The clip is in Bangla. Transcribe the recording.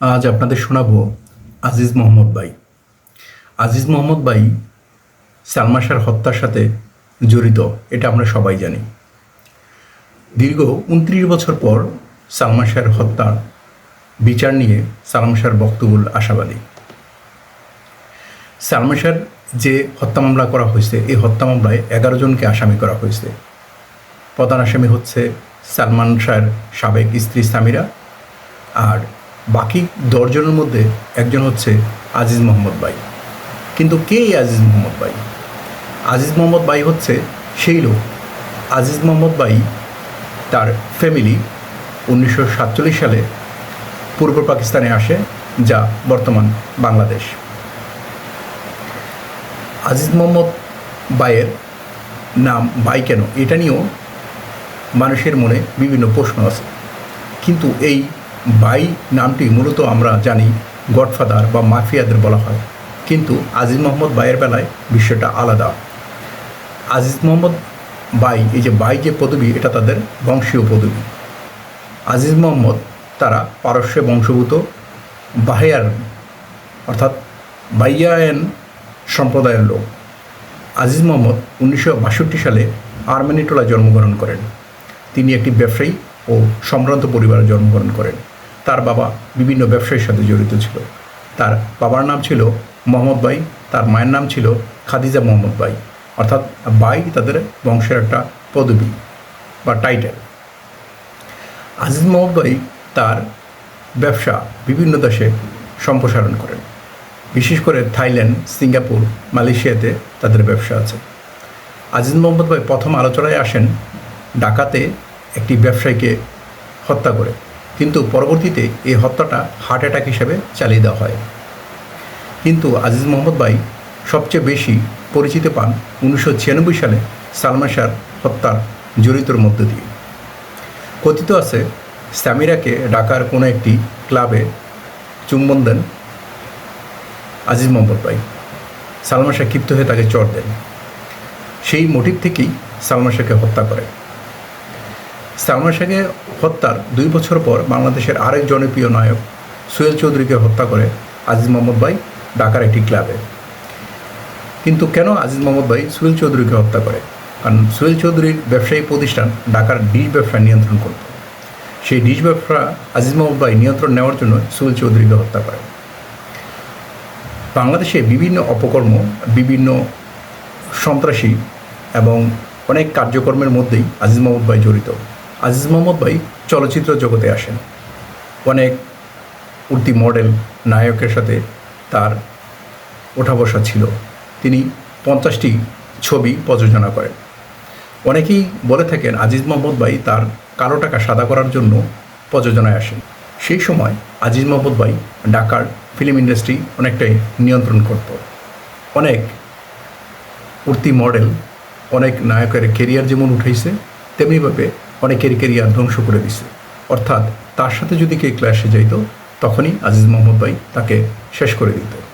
আজ আপনাদের শোনাবো আজিজ মোহাম্মদ বাই আজিজ মোহাম্মদ বাই সালমা শাহর হত্যার সাথে জড়িত, এটা আমরা সবাই জানি। দীর্ঘ উনত্রিশ বছর পর সালমা শাহর হত্যার বিচার নিয়ে সালমা শাহর বক্তব্য আশাবাদী। সালমা শাহর যে হত্যা মামলা করা হয়েছে, এই হত্যা মামলায় এগারো জনকে আসামি করা হয়েছে। প্রধান আসামি হচ্ছে সালমান শাহের সাবেক স্ত্রী সামিরা আর বাকি দশজনের মধ্যে একজন হচ্ছে আজিজ মোহাম্মদ বাই কিন্তু কে এই আজিজ মোহাম্মদ বাই আজিজ মোহাম্মদ বাই হচ্ছে সেই লোক। আজিজ মোহাম্মদ বাই তার ফ্যামিলি উনিশশো সাতচল্লিশ সালে পূর্ব পাকিস্তানে আসে, যা বর্তমান বাংলাদেশ। আজিজ মোহাম্মদ বাইয়ের নাম বাই কেন? এটা নিয়েও মানুষের মনে বিভিন্ন প্রশ্ন আছে। কিন্তু এই বাই নামটি মূলত আমরা জানি গডফাদার বা মাফিয়াদের বলা হয়। কিন্তু আজিজ মোহাম্মদ বাইয়ের বেলায় বিষয়টা আলাদা। আজিজ মোহাম্মদ বাই, এই যে বাই যে পদবি, এটা তাদের বংশীয় পদবি। আজিজ মোহাম্মদ তারা পারস্যে বংশভূত বাহিয়ার, অর্থাৎ বাইয়ায়ন সম্প্রদায়ের লোক। আজিজ মোহাম্মদ উনিশশো বাষট্টি সালে আর্মেনিটোলায় জন্মগ্রহণ করেন। তিনি একটি ব্যবসায়ী ও সম্ভ্রান্ত পরিবারে জন্মগ্রহণ করেন। তার বাবা বিভিন্ন ব্যবসায়ীর সাথে জড়িত ছিল। তার বাবার নাম ছিল মোহাম্মদ বাই, তার মায়ের নাম ছিল খাদিজা মোহাম্মদ বাই। অর্থাৎ বাই তাদের বংশের একটা পদবি বা টাইটেল আজিজ মোহাম্মদ বাই তার ব্যবসা বিভিন্ন দেশে সম্প্রসারণ করেন। বিশেষ করে থাইল্যান্ড, সিঙ্গাপুর, মালয়েশিয়াতে তাদের ব্যবসা আছে। আজিজ মোহাম্মদ ভাই প্রথম আলোচনায় আসেন ডাকাতে একটি ব্যবসায়ীকে হত্যা করে। কিন্তু পরবর্তীতে এই হত্যাটা হার্ট অ্যাটাক হিসেবে চালিয়ে দেওয়া হয়। কিন্তু আজিজ মোহাম্মদ ভাই সবচেয়ে বেশি পরিচিতি পান উনিশশো ছিয়ানব্বই সালে সালমান শাহর হত্যার জড়িতর মধ্য দিয়ে। কথিত আছে, সামিরাকে ঢাকার কোনো একটি ক্লাবে চুম্বন দেন আজিজ মোহাম্মদ ভাই। সালমান শাহ ক্ষিপ্ত হয়ে তাকে চর দেন। সেই মোটিভ থেকেই সালমান শাহকে হত্যা করে। সালমান শাহকে হত্যার দুই বছর পর বাংলাদেশের আরেক জনপ্রিয় নায়ক সোহেল চৌধুরীকে হত্যা করে আজিজ মোহাম্মদ ভাই ঢাকার একটি ক্লাবে। কিন্তু কেন আজিজ মোহাম্মদ ভাই সোহেল চৌধুরীকে হত্যা করে? কারণ সোহেল চৌধুরীর ব্যবসায়ী প্রতিষ্ঠান ঢাকার ডিশ ব্যবসা নিয়ন্ত্রণ করত। সেই ডিশ ব্যবসা আজিজ মোহাম্মদ ভাই নিয়ন্ত্রণ নেওয়ার জন্য সোহেল চৌধুরীকে হত্যা করে। বাংলাদেশে বিভিন্ন অপকর্ম, বিভিন্ন সন্ত্রাসী এবং অনেক কার্যক্রমের মধ্যেই আজিজ মোহাম্মদ ভাই জড়িত। আজিজ মোহাম্মদ ভাই চলচ্চিত্র জগতে আসেন। অনেক উর্তি মডেল নায়কের সাথে তার ওঠা বসা ছিল। তিনি পঞ্চাশটি ছবি প্রযোজনা করেন। অনেকেই বলে থাকেন আজিজ মোহাম্মদ ভাই তার কালো টাকা সাদা করার জন্য প্রযোজনায় আসেন। সেই সময় আজিজ মোহাম্মদ ভাই ঢাকার ফিল্ম ইন্ডাস্ট্রি অনেকটাই নিয়ন্ত্রণ করত। অনেক উর্তি মডেল, অনেক নায়কের কেরিয়ার যেমন উঠেছে, তেমনিভাবে অনেকের কেরিয়ার ধ্বংস করে দিছে। অর্থাৎ তার সাথে যদি কে ক্লাসে যাইত, তখনই আজিজ মোহাম্মদ ভাই তাকে শেষ করে দিত।